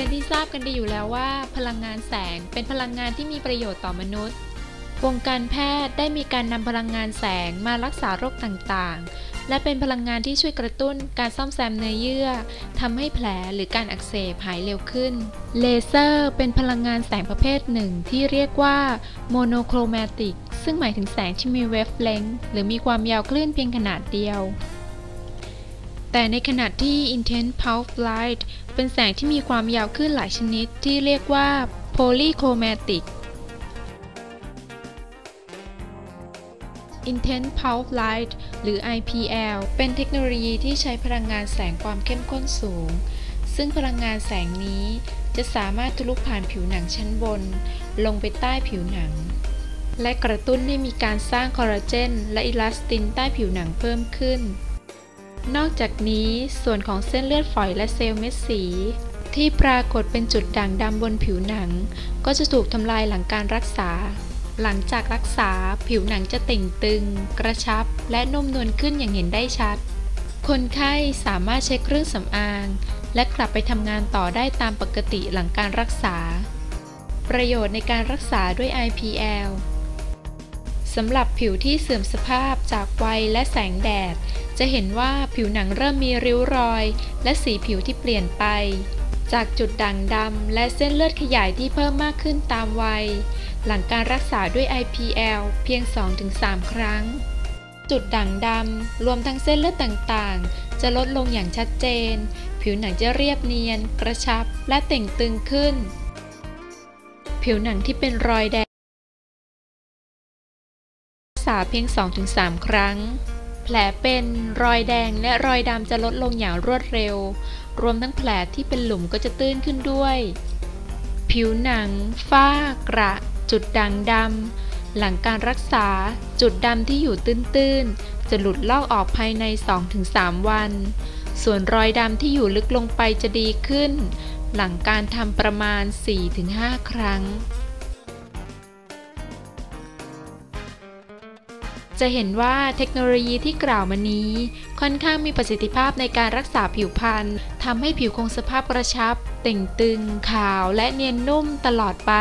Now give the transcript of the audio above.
็นที่ทราบกันดีอยู่แล้วว่า พลังงานแสงเป็นพลังงานที่มีประโยชน์ต่อมนุษย์ วงการแพทย์ได้มีการนำพลังงานแสงมารักษาโรคต่างๆ และเป็นพลังงานที่ช่วยกระตุ้นการซ่อมแซมเนื้อเยื่อทำให้แผลหรือการอักเสบหายเร็วขึ้น เลเซอร์เป็นพลังงานแสงประเภทหนึ่งที่เรียกว่าโมโนโครแมติกซึ่งหมายถึงแสงที่มีเวฟเลงหรือมีความยาวคลื่นเพียงขนาดเดียว แต่ในขณะที่ Intense Pulse Light เป็นแสงที่มีความยาวคลื่นหลายชนิดที่เรียกว่า Polychromatic Intense Pulse Light หรือ IPL เป็นเทคโนโลยีที่ใช้พลังงานแสงความเข้มข้นสูง ซึ่งพลังงานแสงนี้จะสามารถทะลุผ่านผิวหนังชั้นบน ลงไปใต้ผิวหนัง และกระตุ้นให้มีการสร้างคอลลาเจนและอิลาสตินใต้ผิวหนังเพิ่มขึ้น นอกจากนี้ส่วนของเส้นเลือดฝอยและเซลล์เม็ดสี ที่ปรากฏเป็นจุดด่างดำบนผิวหนัง ก็จะถูกทำลายหลังการรักษา หลังจากรักษาผิวหนังจะเต่งตึง กระชับ และนุ่มนวลขึ้นอย่างเห็นได้ชัด คนไข้สามารถเช็คเครื่องสำอาง และกลับไปทำงานต่อได้ตามปกติหลังการรักษา ประโยชน์ในการรักษาด้วย IPL สำหรับผิวที่เสื่อมสภาพจากวัยและแสงแดด จะเห็นว่าผิวหนังเริ่มมีริ้วรอย และสีผิวที่เปลี่ยนไป จากจุดด่างดำและเส้นเลือดขยายที่เพิ่มมากขึ้นตามวัย หลังการรักษาด้วย IPL เพียง 2-3 ครั้ง จุดด่างดำรวมทั้งเส้นเลือดต่างๆ จะลดลงอย่างชัดเจน ผิวหนังจะเรียบเนียน กระชับ และเต่งตึงขึ้น ผิวหนังที่เป็นรอยแดงรักษาเพียง 2-3 ครั้ง แผลเป็นรอยแดงและรอยดำจะลดลงอย่างรวดเร็ว รวมทั้งแผลที่เป็นหลุมก็จะตื้นขึ้นด้วย ผิวหนัง ฝ้ากระ จุดด่างดำ หลังการรักษา จุดดำที่อยู่ตื้นๆ จะหลุดลอกออกภายใน 2-3 วัน ส่วนรอยดำที่อยู่ลึกลงไปจะดีขึ้น หลังการทำประมาณ 4-5 ครั้ง จะเห็นว่าเทคโนโลยีที่กล่าวมานี้ ค่อนข้างมีประสิทธิภาพในการรักษาผิวพรรณทำให้ผิวคงสภาพกระชับ เต่งตึง ขาวและเนียนนุ่มตลอดไป